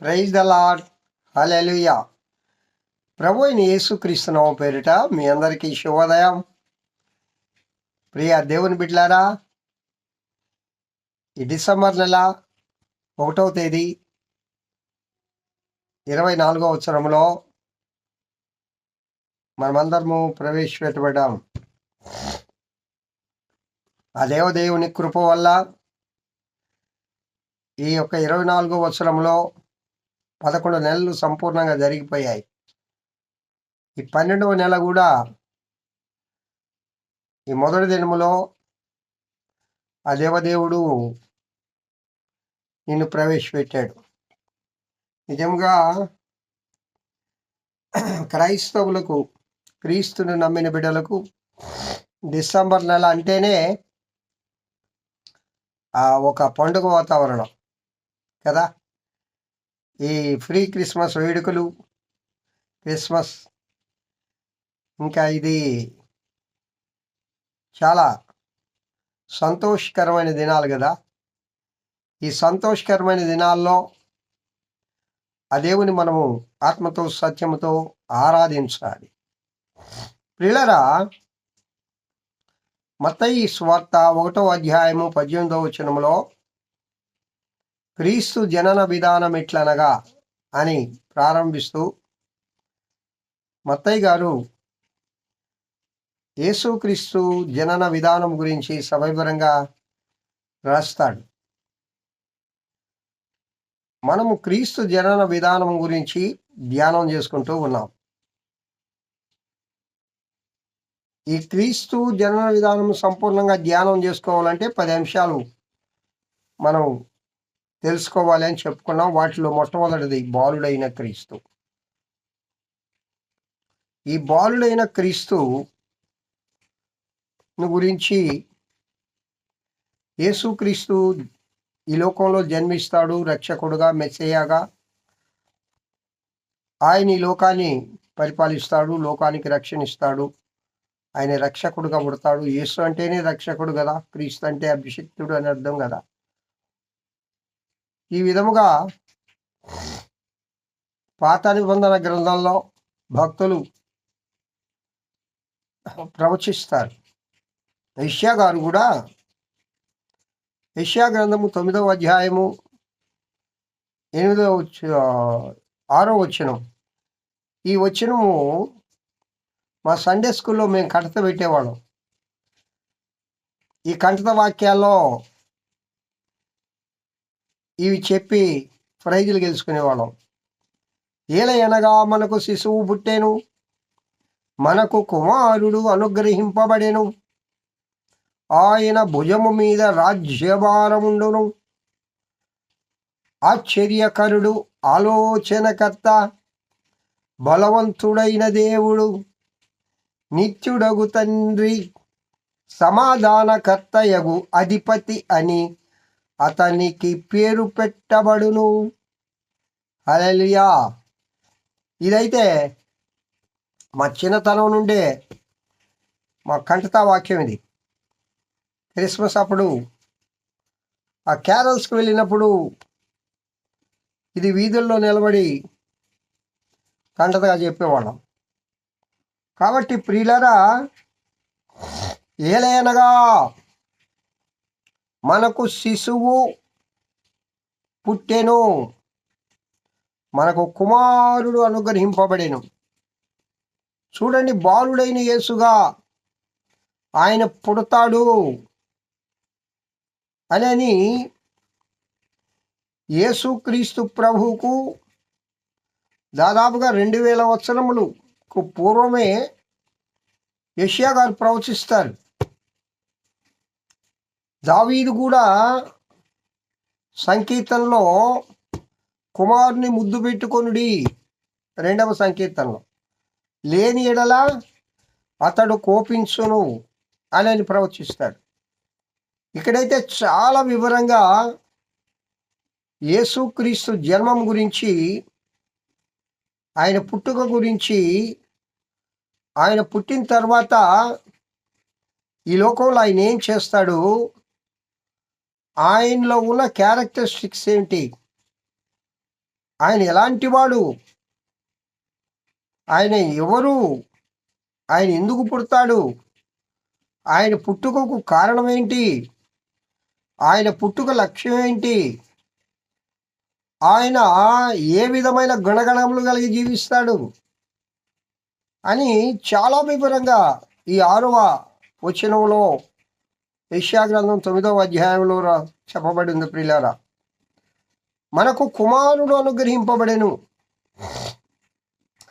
Praise the lord hallelujah ప్రభు అయిన యేసుక్రీస్తునామ పేరిట మీ అందరికీ శుభోదయం. ప్రియ దేవుని బిడ్లారా ఈ డిసెంబర్ నెల ఒకటవ తేదీ ఇరవై నాలుగవ అవసరంలో మనమందరము ప్రవేశపెట్టబడ్డాం. ఆ దేవదేవుని కృప వల్ల ఈ యొక్క ఇరవై నాలుగో వత్సరంలో పదకొండు నెలలు సంపూర్ణంగా జరిగిపోయాయి. ఈ పన్నెండవ నెల కూడా ఈ మొదటి దినములో ఆ దేవదేవుడు నిన్ను ప్రవేశపెట్టాడు. నిజంగా క్రైస్తవులకు క్రీస్తుని నమ్మిన బిడ్డలకు డిసెంబర్ నెల అంటేనే ఆ ఒక పండుగ వాతావరణం కదా? ఈ ఫ్రీ క్రిస్మస్ వేడుకలు క్రిస్మస్ ఇంకా ఇది చాలా సంతోషకరమైన దినాలు కదా. ఈ సంతోషకరమైన దినాల్లో ఆ దేవుని మనము ఆత్మతో సత్యముతో ఆరాధించాలి. ప్రిలరా మత్తయి స్వార్త ఒకటో అధ్యాయము పద్దెనిమిదవ వచనంలో క్రీస్తు జనన విధానం ఎట్లనగా అని ప్రారంభిస్తూ మత్తయ్య గారు యేసుక్రీస్తు జనన విధానం గురించి సవివరంగా రాస్తాడు. మనము క్రీస్తు జనన విధానం గురించి ధ్యానం చేసుకుంటూ ఉన్నాం. ఈ క్రీస్తు జనన విధానం సంపూర్ణంగా ధ్యానం చేసుకోవాలంటే పది అంశాలు మనం తెలుసుకోవాలి అని చెప్పుకున్నాం. వాటిలో మొట్టమొదటిది బాలుడైన క్రీస్తు. ఈ బాలుడైన క్రీస్తు గురించి యేసుక్రీస్తు ఈ లోకంలో జన్మిస్తాడు రక్షకుడుగా మెస్సయ్యగా ఆయన ఈ లోకాన్ని పరిపాలిస్తాడు లోకానికి రక్షణిస్తాడు. ఆయన రక్షకుడుగా పుడతాడు. యేసు అంటేనే రక్షకుడు కదా క్రీస్తు అంటే అభిషిక్తుడు అని అర్థం కదా. ఈ విధముగా పాత నిబంధన గ్రంథంలో భక్తులు ప్రవచిస్తారు. యష్యా గారు కూడా యష్యా గ్రంథము తొమ్మిదవ అధ్యాయము ఎనిమిదవ ఆరో వచనం. ఈ వచనము మా సండే స్కూల్లో మేము కంటత పెట్టేవాళ్ళం. ఈ కంటత వాక్యాల్లో ఇవి చెప్పి ప్రైజులు గెలుచుకునేవాళ్ళం. ఏలయనగా మనకు శిశువు పుట్టేను మనకు కుమారుడు అనుగ్రహింపబడేను. ఆయన భుజము మీద రాజ్యభారముండును. ఆశ్చర్యకరుడు ఆలోచనకర్త బలవంతుడైన దేవుడు నిత్యుడగు తండ్రి సమాధానకర్తయగు అధిపతి అని అతనికి పేరు పెట్టబడును. హలలియా ఇదైతే మా చిన్నతనం నుండే మా కంటతా వాక్యం ఇది. క్రిస్మస్ అప్పుడు ఆ క్యారల్స్కి వెళ్ళినప్పుడు ఇది వీధుల్లో నిలబడి కంటతగా చెప్పేవాళ్ళం. కాబట్టి ప్రియులరా ఏలైనగా మనకు శిశువు పుట్టెను. మనకు కుమారుడు అనుగ్రహింపబడెను. చూడండి బాలుడైన యేసుగా ఆయన పుడతాడు అని యేసుక్రీస్తు ప్రభువుకు దాదాపుగా రెండు వేల వత్సరములకు పూర్వమే యష్యా గారు ప్రవచిస్తారు. దావీదు కూడా సంకీర్తనలో కుమారుని ముద్దు పెట్టుకొనుడి. రెండవ సంకీర్తనలో లేని ఎడల అతడు కోపించును అని ప్రవచిస్తాడు. ఇక్కడైతే చాలా వివరంగా యేసుక్రీస్తు జన్మం గురించి ఆయన పుట్టుక గురించి ఆయన పుట్టిన తర్వాత ఈ లోకంలో ఆయన ఏం చేస్తాడు? ఆయనలో ఉన్న క్యారెక్టరిస్టిక్స్ ఏంటి? ఆయన ఎలాంటి వాడు? ఆయన ఎవరు? ఆయన ఎందుకు పుడతాడు? ఆయన పుట్టుకకు కారణం ఏంటి? ఆయన పుట్టుక లక్ష్యం ఏంటి? ఆయన ఏ విధమైన గుణగణములు కలిగి జీవిస్తాడు? అని చాలా వివరంగా ఈ ఆరవ వచనంలో గ్రంథం తొమ్మిదవ అధ్యాయంలో రా- చెప్పబడి ఉంది ప్రియులారా మనకు కుమారుడు అనుగ్రహింపబడెను.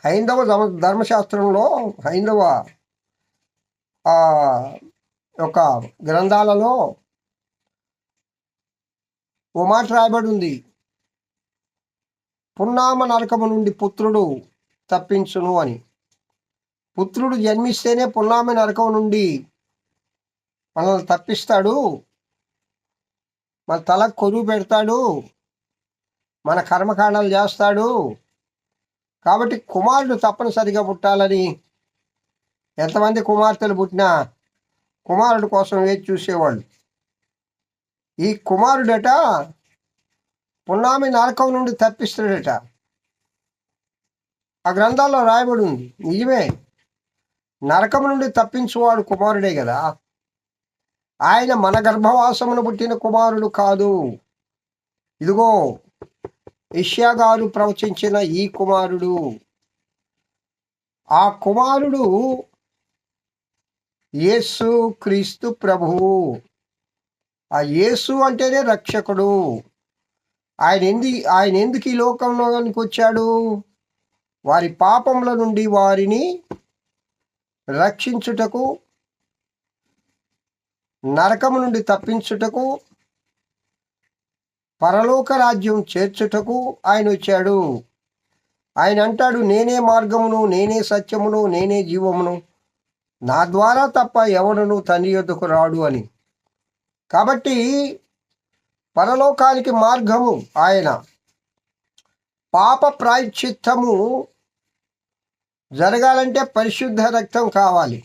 హైందవ ధర్మశాస్త్రంలో హైందవ యొక్క గ్రంథాలలో ఓ మాట రాయబడి ఉంది పున్నామ నరకము నుండి పుత్రుడు తప్పించును అని. పుత్రుడు జన్మిస్తేనే పున్నామ నరకం నుండి మనల్ని తప్పిస్తాడు. మన తలకు కొరువు పెడతాడు. మన కర్మకాండాలు చేస్తాడు. కాబట్టి కుమారుడు తప్పనిసరిగా పుట్టాలని ఎంతమంది కుమార్తెలు పుట్టినా కుమారుడు కోసం వేచి చూసేవాళ్ళు. ఈ కుమారుడట పున్నామి నరకం నుండి తప్పిస్తాడట. ఆ గ్రంథాల్లో రాయబడి ఉంది. నిజమే. నరకం నుండి తప్పించువాడు కుమారుడే కదా. ఆయన మన గర్భవాసమును పుట్టిన కుమారుడు కాదు. ఇదిగో ఇష్యా గారు ప్రవచించిన ఈ కుమారుడు. ఆ కుమారుడు యేసు క్రీస్తు ప్రభువు. ఆ యేసు అంటేనే రక్షకుడు. ఆయన ఎందు ఆయన ఎందుకు ఈ లోకంలోనికి వచ్చాడు? వారి పాపముల నుండి వారిని రక్షించుటకు నరకము నుండి తప్పించుటకు పరలోక రాజ్యం చేర్చుటకు ఆయన వచ్చాడు. ఆయన అంటాడు నేనే మార్గమును నేనే సత్యమును నేనే జీవమును. నా ద్వారా తప్ప ఎవడును తండ్రి యొద్దకు రాడు అని. కాబట్టి పరలోకానికి మార్గము ఆయన. పాప ప్రాయశ్చిత్తము జరగాలంటే పరిశుద్ధ రక్తం కావాలి.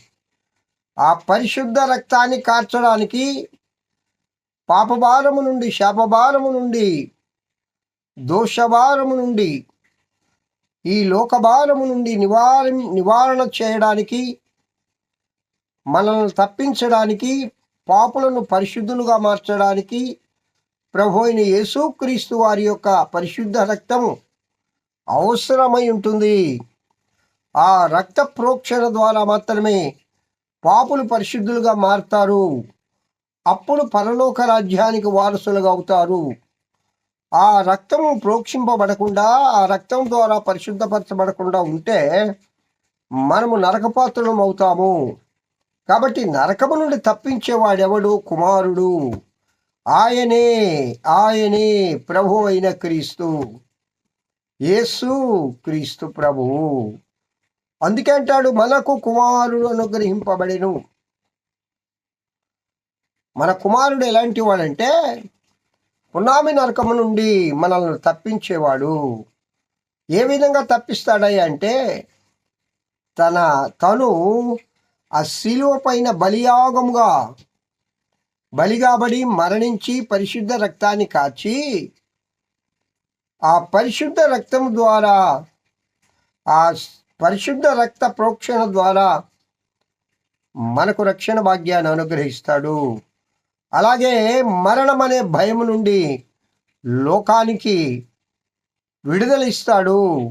ఆ పరిశుద్ధ రక్తాన్ని కార్చడానికి పాపభారము నుండి శాపభారము నుండి దోషభారము నుండి ఈ లోకభారము నుండి నివార నివారణ చేయడానికి మనల్ని తప్పించడానికి పాపులను పరిశుద్ధులుగా మార్చడానికి ప్రభు అయిన యేసుక్రీస్తు వారి యొక్క పరిశుద్ధ రక్తము అవసరమై ఉంటుంది. ఆ రక్త ప్రోక్షణ ద్వారా మాత్రమే పాపులు పరిశుద్ధులుగా మారుతారు. అప్పుడు పరలోక రాజ్యానికి వారసులుగా అవుతారు. ఆ రక్తము ప్రోక్షింపబడకుండా ఆ రక్తం ద్వారా పరిశుద్ధపరచబడకుండా ఉంటే మనము నరకపాత్రులం అవుతాము. కాబట్టి నరకము నుండి తప్పించేవాడెవడు? కుమారుడు. ఆయనే ఆయనే ప్రభు అయిన క్రీస్తు. యేసు క్రీస్తు ప్రభువు. అందుకే అంటాడు మనకు కుమారుడు అనుగ్రహింపబడిను మన కుమారుడు ఎలాంటి వాడంటే పునామి నరకము నుండి మనల్ని తప్పించేవాడు. ఏ విధంగా తప్పిస్తాడయ్య అంటే తన తను ఆ శిలువ పైన బలియాగముగా బలిగాబడి మరణించి పరిశుద్ధ రక్తాన్ని కాచి ఆ పరిశుద్ధ రక్తం ద్వారా ఆ పరిశుద్ధ రక్త ప్రోక్షణ ద్వారా మనకు రక్షణ భాగ్యాన్ని అనుగ్రహిస్తాడు. అలాగే మరణం అనే భయం నుండి లోకానికి విడుదల ఇస్తాడు.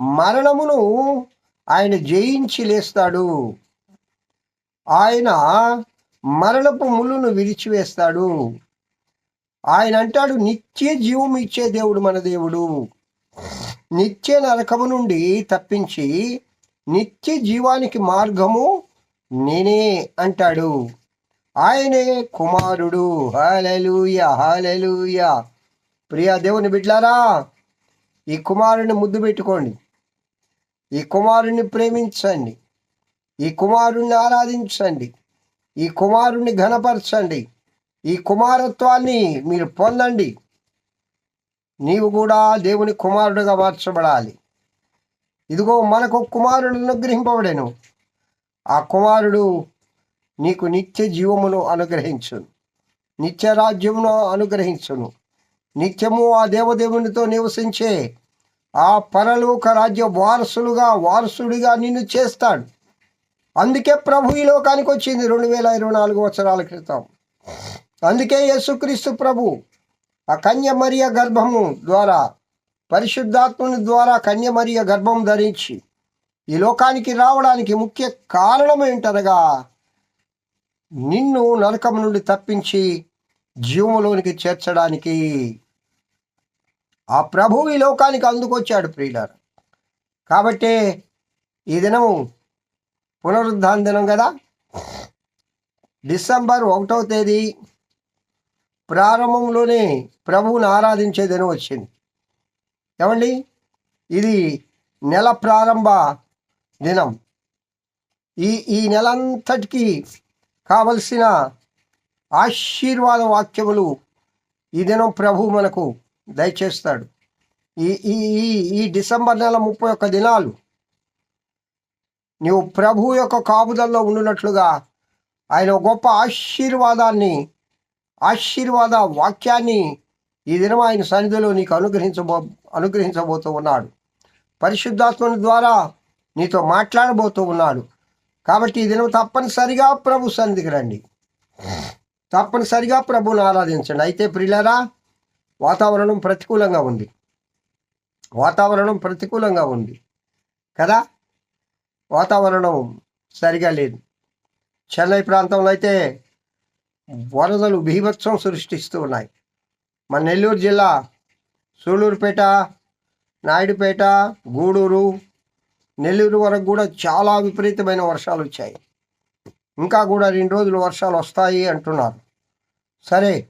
మరణమును ఆయన జయించి లేస్తాడు. ఆయన మరణపు ముళ్ళును విరిచివేస్తాడు. ఆయన అంటాడు నిత్య జీవం ఇచ్చే దేవుడు మన దేవుడు. నిత్య నరకము నుండి తప్పించి నిత్య జీవానికి మార్గము నేనే అంటాడు. ఆయనే కుమారుడు. హాలెలూయ హాలెలూయ ప్రియ దేవుని బిడ్లారా ఈ కుమారుని ముద్దు పెట్టుకోండి. ఈ కుమారుణ్ణి ప్రేమించండి. ఈ కుమారుణ్ణి ఆరాధించండి. ఈ కుమారుణ్ణి ఘనపరచండి. ఈ కుమారత్వాన్ని మీరు పొందండి. నీవు కూడా దేవుని కుమారుడుగా మార్చబడాలి. ఇదిగో మనకు కుమారుడు అనుగ్రహింపబడేను. ఆ కుమారుడు నీకు నిత్య జీవమును అనుగ్రహించును. నిత్య రాజ్యమును అనుగ్రహించును. నిత్యము ఆ దేవదేవునితో నివసించే ఆ పరలోక రాజ్య వారసులుగా వారసుడిగా నిన్ను చేస్తాడు. అందుకే ప్రభు ఈ లోకానికి వచ్చింది రెండు వేల ఇరవై నాలుగు సంవత్సరాల క్రితం. అందుకే యేసుక్రీస్తు ప్రభు ఆ కన్యమరియ గర్భము ద్వారా పరిశుద్ధాత్ముని ద్వారా కన్యమరియ గర్భం ధరించి ఈ లోకానికి రావడానికి ముఖ్య కారణం ఏంటనగా నిన్ను నరకం నుండి తప్పించి జీవములోనికి చేర్చడానికి ఆ ప్రభువు ఈ లోకానికి అందుకొచ్చాడు ప్రియులారు. కాబట్టి ఈ దినము పునరుద్ధాన దినం కదా. డిసెంబర్ ఒకటవ తేదీ ప్రారంభంలోనే ప్రభువుని ఆరాధించే దినం వచ్చింది. ఏమండి? ఇది నెల ప్రారంభ దినం. ఈ ఈ నెలంతటికి కావలసిన ఆశీర్వాద వాక్యములు ఈ దినం ప్రభు మనకు దయచేస్తాడు. ఈ ఈ ఈ ఈ డిసెంబర్ నెల ముప్పై ఒక్క దినాలు నీవు ప్రభు యొక్క కాపుదల్లో ఉండునట్లుగా ఆయన గొప్ప ఆశీర్వాదాన్ని ఆశీర్వాద వాక్యాన్ని ఈ దినం ఆయన సన్నిధిలో నీకు అనుగ్రహించబో అనుగ్రహించబోతూ ఉన్నాడు. పరిశుద్ధాత్మని ద్వారా నీతో మాట్లాడబోతూ ఉన్నాడు. కాబట్టి ఈ దినం తప్పనిసరిగా ప్రభు సన్నిధికి రండి. తప్పనిసరిగా ప్రభుని ఆరాధించండి. అయితే ప్రిలరా వాతావరణం ప్రతికూలంగా ఉంది. వాతావరణం ప్రతికూలంగా ఉంది. కదా? వాతావరణం సరిగా లేదు. చెన్నై ప్రాంతంలో అయితే వరదలు బీభత్సం సృష్టిస్తూ ఉన్నాయి. మన నెల్లూరు జిల్లా సూళూరుపేట నాయుడుపేట గూడూరు నెల్లూరు వరకు కూడా చాలా విపరీతమైన వర్షాలు వచ్చాయి. ఇంకా కూడా రెండు రోజులు వర్షాలు వస్తాయి అంటున్నారు. సరే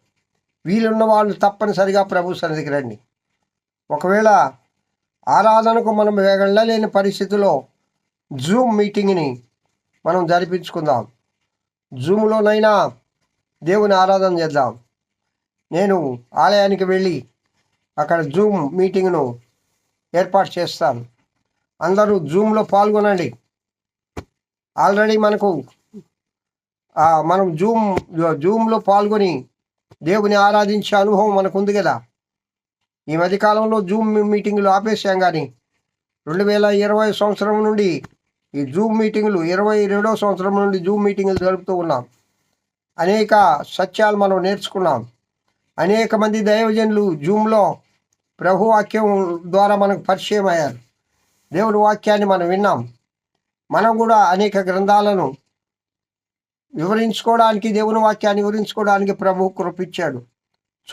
వీలున్న వాళ్ళు తప్పనిసరిగా ప్రభు సన్నిధికి రండి. ఒకవేళ ఆరాధనకు మనం వెళ్ళలేని పరిస్థితిలో జూమ్ మీటింగ్ని మనం జరిపించుకుందాం. జూమ్లోనైనా దేవుని ఆరాధన చేద్దాం. నేను ఆలయానికి వెళ్ళి అక్కడ జూమ్ మీటింగ్ను ఏర్పాటు చేస్తాను. అందరూ జూమ్లో పాల్గొనండి. ఆల్రెడీ మనకు మనం జూమ్ జూమ్లో పాల్గొని దేవుని ఆరాధించే అనుభవం మనకు ఉంది కదా. ఈ మధ్యకాలంలో జూమ్ మీటింగులు ఆపేసాం కానీ రెండు వేల ఇరవై సంవత్సరం నుండి ఈ జూమ్ మీటింగులు ఇరవై రెండవ సంవత్సరం నుండి జూమ్ మీటింగులు జరుపుతూ ఉన్నాం. అనేక సత్యాలు మనం నేర్చుకున్నాం. అనేక మంది దైవజనులు జూమ్లో ప్రభు వాక్యం ద్వారా మనకు పరిచయం అయ్యారు. దేవుని వాక్యాన్ని మనం విన్నాం. మనం కూడా అనేక గ్రంథాలను వివరించుకోవడానికి దేవుని వాక్యాన్ని వివరించుకోవడానికి ప్రభు కృపించాడు.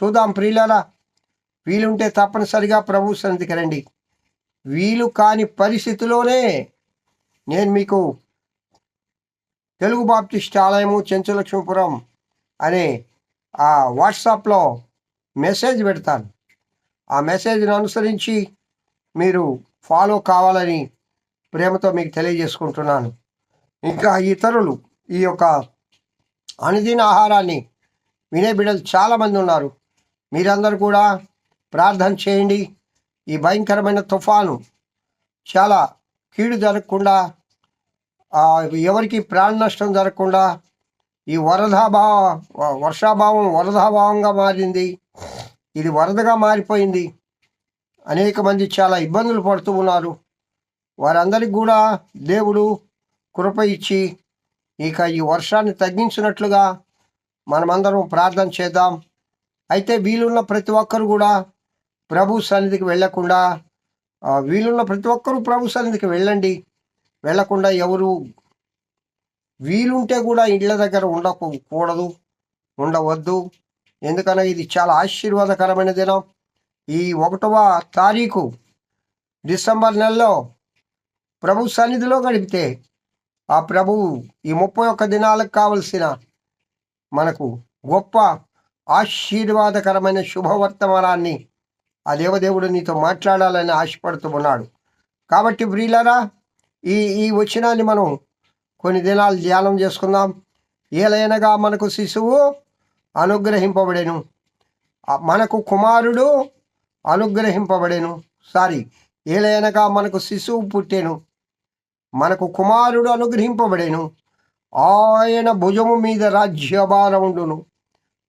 చూద్దాం ప్రియులరా వీలుంటే తప్పనిసరిగా ప్రభు సన్నిధికి రండి. వీలు కాని పరిస్థితిలోనే నేను మీకు తెలుగు బాప్టిస్ట్ ఆలయము చెంచులక్ష్మీపురం అనే ఆ వాట్సాప్లో మెసేజ్ పెడతాను. ఆ మెసేజ్ను అనుసరించి మీరు ఫాలో కావాలని ప్రేమతో మీకు తెలియజేసుకుంటున్నాను. ఇంకా ఇతరులు ఈ యొక్క అనుదిన ఆహారాన్ని వినే బిడ్డలు చాలామంది ఉన్నారు. మీరందరూ కూడా ప్రార్థన చేయండి. ఈ భయంకరమైన తుఫాను చాలా కీడు జరగకుండా ఎవరికి ప్రాణ నష్టం జరగకుండా ఈ వరదాభావ వర్షాభావం వరదాభావంగా మారింది. ఇది వరదగా మారిపోయింది. అనేక మంది చాలా ఇబ్బందులు పడుతూ ఉన్నారు. వారందరికి కూడా దేవుడు కృప ఇచ్చి ఇక ఈ వర్షాన్ని తగ్గించినట్లుగా మనమందరం ప్రార్థన చేద్దాం. అయితే వీలున్న ప్రతి ఒక్కరు కూడా ప్రభు సన్నిధికి వెళ్ళకుండా వీలున్న ప్రతి ఒక్కరూ ప్రభు సన్నిధికి వెళ్ళండి. వెళ్ళకుండా ఎవరు వీలుంటే కూడా ఇళ్ళ దగ్గర ఉండకూడదు ఉండవద్దు. ఎందుకనగా ఇది చాలా ఆశీర్వాదకరమైన దినం. ఈ ఒకటవ తారీఖు డిసెంబర్ నెలలో ప్రభు సన్నిధిలో గడిపితే ఆ ప్రభువు ఈ ముప్పై ఒక్క దినాలకు కావలసిన మనకు గొప్ప ఆశీర్వాదకరమైన శుభవర్తమానాన్ని ఆ దేవదేవుడు నీతో మాట్లాడాలని ఆశపడుతూ ఉన్నాడు. కాబట్టి ప్రియులరా ఈ ఈ వచనాన్ని మనం కొన్ని దినాలు ధ్యానం చేసుకుందాం. ఏలైనగా మనకు శిశువు అనుగ్రహింపబడేను. మనకు కుమారుడు అనుగ్రహింపబడెను. సారీ ఏలైనగా మనకు శిశువు పుట్టాను. మనకు కుమారుడు అనుగ్రహింపబడెను. ఆయన భుజము మీద రాజ్యభారముండును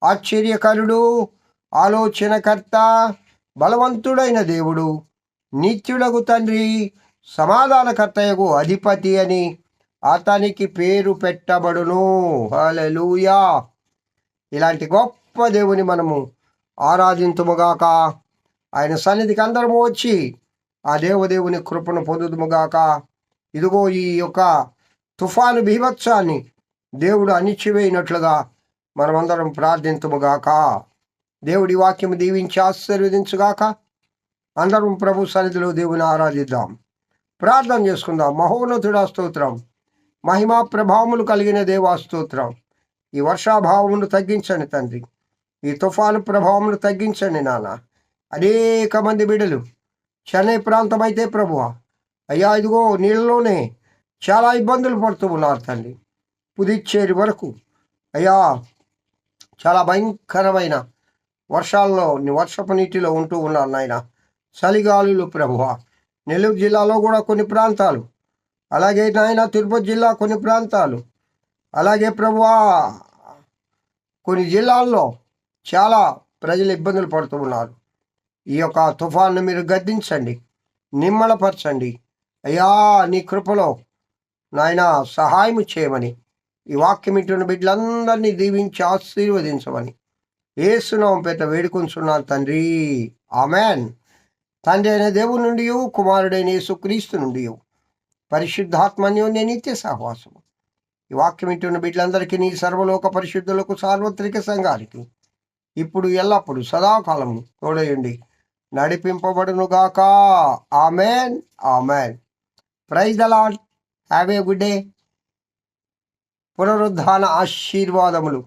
ఆశ్చర్యకరుడు ఆలోచనకర్త బలవంతుడైన దేవుడు నిత్యుడగు తండ్రి సమాధానకర్తయకు అధిపతి అని అతనికి పేరు పెట్టబడును. హల్లెలూయా. ఇలాంటి గొప్ప దేవుని మనము ఆరాధింతుముగాక. ఆయన సన్నిధికి అందరము వచ్చి ఆ దేవదేవుని కృపను పొందుదుముగాక. ఇదిగో ఈ యొక్క తుఫాను బీభత్సాన్ని దేవుడు అణిచివేయినట్లుగా మనమందరం ప్రార్థింతుముగాక. దేవుడి వాక్యము దీవించి ఆశీర్వదించుగాక. అందరం ప్రభు సన్నిధిలో దేవుని ఆరాధిద్దాం. ప్రార్థన చేసుకుందాం. మహోన్నతుడా స్తోత్రం. మహిమా ప్రభావములు కలిగిన దేవా స్తోత్రం. ఈ వర్షాభావమును తగ్గించండి తండ్రి. ఈ తుఫాను ప్రభావమును తగ్గించండి నాన్న. అనేక మంది బిడ్డలు చెన్నై ప్రాంతం అయితే ప్రభువ అయ్యా ఇదిగో నీళ్ళలోనే చాలా ఇబ్బందులు పడుతూ ఉన్నారు తండ్రి. పుదిచ్చేరి వరకు అయ్యా చాలా భయంకరమైన వర్షాల్లో వర్షపు నీటిలో ఉంటూ ఉన్నారు నాయన. చలిగాలులు ప్రభువ నెల్లూరు జిల్లాలో కూడా కొన్ని ప్రాంతాలు. అలాగే నాయన తిరుపతి జిల్లా కొన్ని ప్రాంతాలు. అలాగే ప్రభువా కొన్ని జిల్లాల్లో చాలా ప్రజలు ఇబ్బందులు పడుతూ ఉన్నారు. ఈ యొక్క తుఫాన్ను మీరు గద్దించండి నిమ్మలపరచండి అయ్యా నీ కృపలో నాయన సహాయం చేయమని ఈ వాక్యం ఇంటున్న బిడ్డలందరినీ దీవించి ఆశీర్వదించమని. ఏసునాం పేట వేడుకొంచున్నాను తండ్రి. ఆమెన్. తండ్రి అయిన దేవుని నుండి కుమారుడైన యేసుక్రీస్తు నుండి పరిశుద్ధాత్మన్యోన్య నిత్య సహవాసము. ఈ వాక్యం ఇంటున్న బిడ్డలందరికీ నీ సర్వలోక పరిశుద్ధులకు సార్వత్రిక సంఘానికి ఇప్పుడు ఎల్లప్పుడు సదాకాలము తోడయండి నడిపింపబడునుగాక amen amen. Praise the have a good day. పునరుద్ధాన ఆశీర్వాదములు.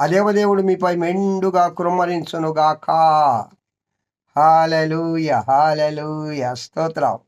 ఆ దేవదేవుడు మీపై మెండుగా కృమ్మరించునుగాక హాలలుయ హాలలుయ. స్తోత్రం.